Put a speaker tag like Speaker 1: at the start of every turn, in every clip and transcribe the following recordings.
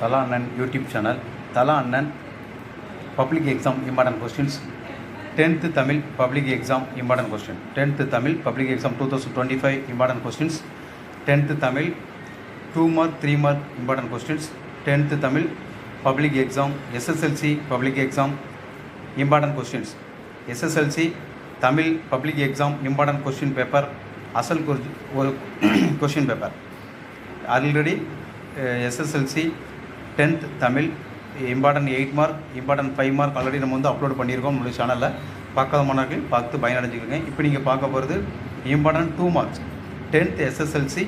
Speaker 1: தலா அண்ணன் YouTube channel தலா அண்ணன் public exam important questions tenth Tamil public exam important question tenth Tamil public exam two thousand twenty five important questions tenth Tamil two mark three mark important questions tenth Tamil public exam SSLC public exam important questions SSLC Tamil public exam important question paper அசல் question paper already SSLC tenth Tamil important eight mark important five mark already நம்ம வந்து upload பண்ணியிருக்கோம் நம்மளுடைய சேனலில் பார்க்காத மாணவர்கள் பார்த்து பயனடைஞ்சிக்கோங்க. இப்போ நீங்கள் பார்க்க போகிறது important two marks tenth SSLC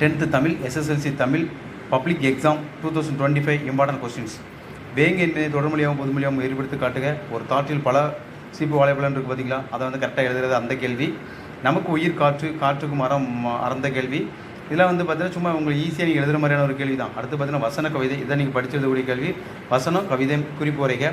Speaker 1: tenth Tamil SSLC Tamil public exam two thousand twenty five important questions வேங்க என்ன தொடர்மொழியாகவும் பொதுமொழியாகவும் ஏற்படுத்தி காட்டுக ஒரு தாற்றில் பல சீப்பு வாழைப்பழம் இருக்குது பார்த்தீங்களா அதை வந்து கரெக்டாக எழுதுறது அந்த கேள்வி. நமக்கு உயிர் காற்று காற்றுக்கு மரம் அறந்த கேள்வி. இதெல்லாம் வந்து பார்த்தீங்கன்னா சும்மா உங்களுக்கு ஈஸியாக நீங்கள் எழுதுகிற மாதிரியான ஒரு கேள்வி தான் அடுத்து பார்த்தீங்கன்னா வசன கவிதை இதை நீங்கள் படிச்சு எழுதக்கூடிய கேள்வி. வசனம் கவிதை குறிப்பு உரைக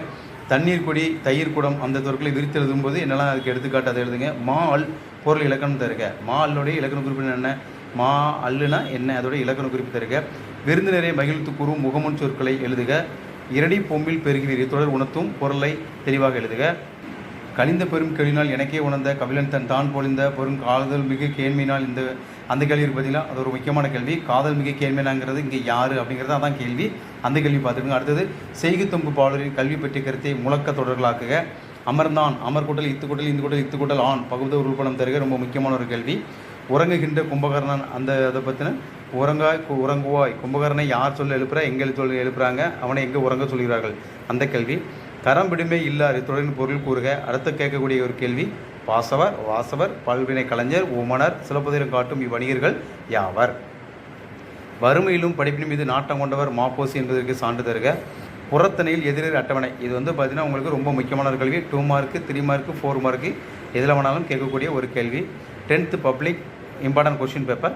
Speaker 1: தண்ணீர் கொடி தயிர் குடம் அந்த சொற்களை விரித்து எழுதும்போது என்னெல்லாம் அதுக்கு எடுத்துக்காட்டு அதை எழுதுங்க. மா அல் பொருள் இலக்கணம் தருக. மா அல்லுடைய இலக்கண குறிப்பு என்ன? மா அல்லுனா என்ன? அதோட இலக்கண குறிப்பு தருக. விருந்தினரை மகிழ்த்து கூறும் முகமுன் சொற்களை எழுதுக. இரடி பொம்பில் பெருகிறீர் தொடர் உணர்த்தும் பொருளை தெளிவாக எழுதுக. கனிந்த பெரும் கேள்வினால் எனக்கே உணர்ந்த கபிலன் தன் தான் பொழிந்த பெரும் காதல் மிகு கேள்வினால் இந்த அந்த கேள்வி இருக்கு அது ஒரு முக்கியமான கேள்வி. காதல் மிக கேள்வினாங்கிறது இங்கே யார் அப்படிங்கிறது அதான் கேள்வி. அந்த கேள்வி பார்த்துக்கோங்க. அடுத்தது செய்கை தொம்பு பாடலின் கல்வி பற்றிய கருத்தை முழக்க தொடர்களாக்குக. அமர்ந்தான் அமர் கூட்டல் இத்து கூட்டல் இந்த கூட்டல் இத்து கூட்டல் ஆண் பகுதி உருப்படம் தருக. ரொம்ப முக்கியமான ஒரு கேள்வி. உறங்குகின்ற கும்பகர்ணன் அந்த அதை பற்றின உறங்காய் உறங்குவாய். கும்பகர்ணனை யார் சொல்ல எழுப்புறா? எங்கே சொல்லி எழுப்புறாங்க? அவனை எங்கே உறங்க சொல்கிறார்கள்? அந்த கேள்வி. கரம் விடுமே இல்லார் இத்துடன் பொருள் கூறுக. அடுத்த கேட்கக்கூடிய ஒரு கேள்வி. வாசவர் வாசவர் பல்வினை கலைஞர் உமனர் சிலப்பதிரம் காட்டும் இவ்வணிகர்கள் யாவர்? வறுமையிலும் படிப்பிலும் மீது நாட்டம் கொண்டவர் மாப்போசி என்பதற்கு சான்று தருக. புறத்தனையில் எதிரெதிர் அட்டவணை. இது வந்து பார்த்தீங்கன்னா உங்களுக்கு ரொம்ப முக்கியமான ஒரு கேள்வி two mark three mark four mark எதில் வேணாலும் கேட்கக்கூடிய ஒரு கேள்வி. Tenth public important question paper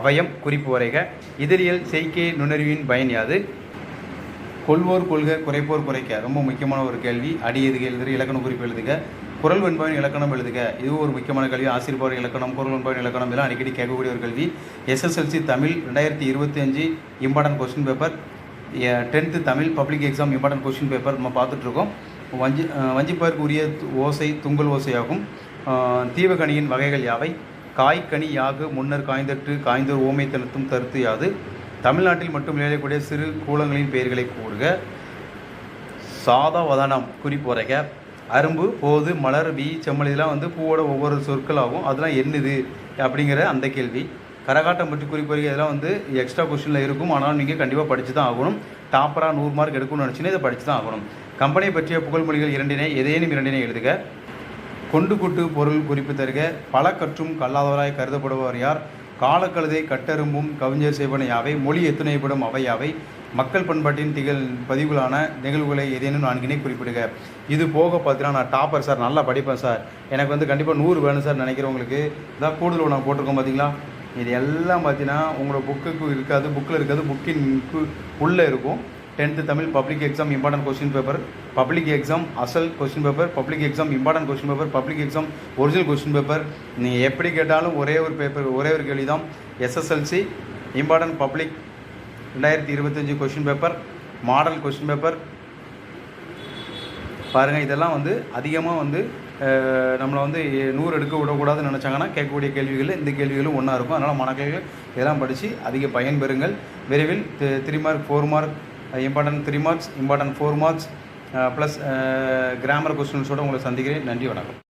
Speaker 1: அவயம் குறிப்பு வரைக. இதழியல் செய்கை நுண்ணறிவின் பயன் யாது? கொள்வோர் கொள்க குறைப்போர் குறைக்க. ரொம்ப முக்கியமான ஒரு கேள்வி. அடி எதுக எழுதுகிற இலக்கண குறிப்பு எழுதுக. குரல் வெண்பாவின் இலக்கணம் எழுதுக. இதுவும் ஒரு முக்கியமான கல்வி. ஆசிரியர் இலக்கணம் குரல் வெண்பாவின் இலக்கணம் இதெல்லாம் அடிக்கடி கேட்கக்கூடிய ஒரு கல்வி. எஸ்எஸ்எல்சி தமிழ் ரெண்டாயிரத்தி இருபத்தி அஞ்சு important question paper tenth Tamil public exam important question paper நம்ம பார்த்துட்ருக்கோம். வஞ்சி அஹ் உரிய து- ஓசை துங்கல் ஓசையாகும். அஹ் தீவகணியின் வகைகள் யாவை? காய் கனி யாகு முன்னர் காய்ந்தற்று காய்ந்தோர் ஓமை தனத்தும் தருத்து யாது. தமிழ்நாட்டில் மட்டும் விளையக்கூடிய சிறு கூலங்களின் பெயர்களை கூறுக. சாதவதனம் குறிப்புரைக அரும்பு போது மலர் வி செம்மல் இதெல்லாம் வந்து பூவோட ஒவ்வொரு சொற்களாகும். அதெல்லாம் என்னது அப்படிங்கிற அந்த கேள்வி. கரகாட்டம் பற்றி குறிப்புரைக இதெல்லாம் வந்து எக்ஸ்ட்ரா கொஷினில் இருக்கும். ஆனால் நீங்கள் கண்டிப்பாக படித்து தான் ஆகணும் டாப்பராக நூறு மார்க் எடுக்கணும்னு நினச்சினா இதை படித்து தான் ஆகணும். கம்பெனியை பற்றிய புகழ்மொழிகள் இரண்டினை எதையேனும் இரண்டினை எழுதுக. கொண்டு கூட்டு பொருள் குறிப்பு தருக. பல கற்றும் கல்லாதவராய் கருதப்படுபவர் யார்? காலக்கழுதை கட்டெரும்பும் கவிஞர் செய்வன யாவை? மொழி எத்துணைப்படும் அவை யாவை? மக்கள் பண்பாட்டின் திகழ் பதிவுகளான நிகழ்வுகளை ஏதேனும் நான்கினே குறிப்பிடுக. இது போக பார்த்தீங்கன்னா நான் டாப்பர் சார் நல்லா படிப்பேன் சார். எனக்கு வந்து கண்டிப்பாக நூறு வேணும் சார் நினைக்கிறவங்களுக்கு. இதான் கூடுதல் நான் போட்டிருக்கோம் பார்த்தீங்களா இது எல்லாம் பார்த்தீங்கன்னா உங்களோட புக்குக்கு இருக்காது புக்கில் இருக்காது புக்கின் உள்ளே இருக்கும். Tenth Tamil public exam important question paper public exam அசல் question paper public exam important question paper public exam original question paper நீங்கள் எப்படி கேட்டாலும் ஒரே ஒரு பேப்பர் ஒரே ஒரு கேள்வி தான் எஸ்எஸ்எல்சி இம்பார்ட்டன்ட் பப்ளிக் ரெண்டாயிரத்தி இருபத்தஞ்சி question paper model question paper பாருங்கள் இதெல்லாம் வந்து அதிகமாக வந்து நம்மளை வந்து நூறு எடுக்க விடக்கூடாதுன்னு நினச்சாங்கன்னா கேட்கக்கூடிய கேள்விகள் இந்த கேள்விகளும் ஒன்றா இருக்கும். அதனால் மனக்கேள்விகள் இதெல்லாம் படித்து அதிக பயன் பெறுங்கள். விரைவில் three mark four mark important three marks important four marks plus grammar கொஸ்டின்ஸோடு உங்களை சந்திக்கிறேன். நன்றி வணக்கம்.